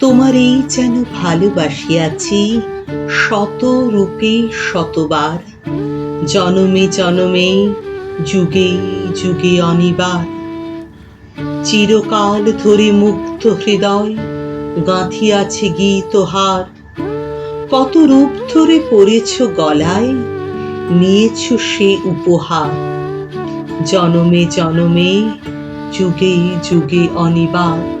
তোমারই যেন ভালোবাসিয়াছি শত রূপে শতবার। জনমে জনমে, যুগে যুগে অনিবার। চিরকাল ধরে মুক্ত হৃদয় গাঁথিয়াছে গীতহার কত রূপ ধরে পড়েছ গলায়, নিয়েছ সে উপহার। জনমে জনমে, যুগে যুগে অনিবার।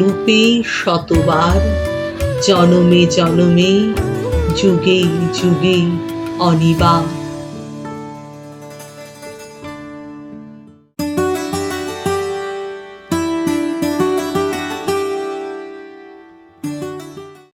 রূপে শতবার জনমে জনমে যুগে যুগে অনিবার।